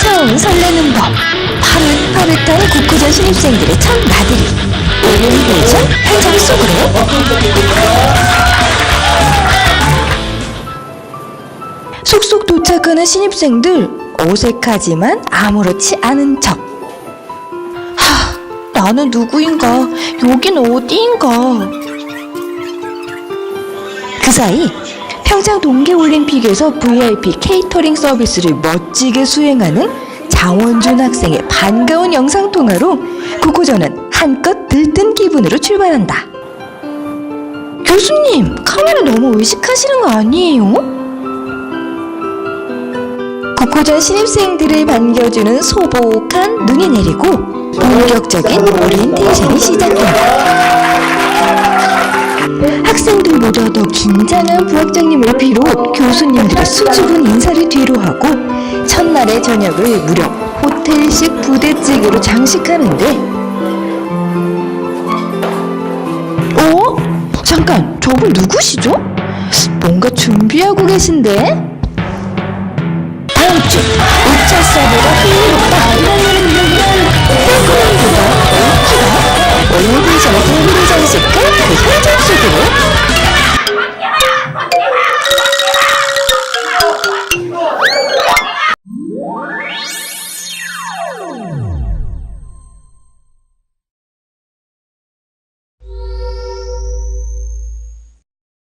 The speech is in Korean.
처음 설레는 법 파릇파릇한 국구전 신입생들의 첫 나들이 오륜도전 현장 속으로. 속속 도착하는 신입생들 어색하지만 아무렇지 않은 척. 하, 나는 누구인가? 여긴 어디인가? 그 사이 평창 동계올림픽에서 VIP 케이터링 서비스를 멋지게 수행하는 장원준 학생의 반가운 영상통화로 국고전은 한껏 들뜬 기분으로 출발한다. 교수님, 카메라 너무 의식하시는 거 아니에요? 국고전 신입생들을 반겨주는 소복한 눈이 내리고 본격적인 오리엔테이션이 시작된다. 모두 더 긴장한 부학장님을 비롯 교수님들의 수줍은 인사를 뒤로 하고 첫날의 저녁을 무려 호텔식 부대찌개로 장식하는데 어? 잠깐 저분 누구시죠? 뭔가 준비하고 계신데? 다음 주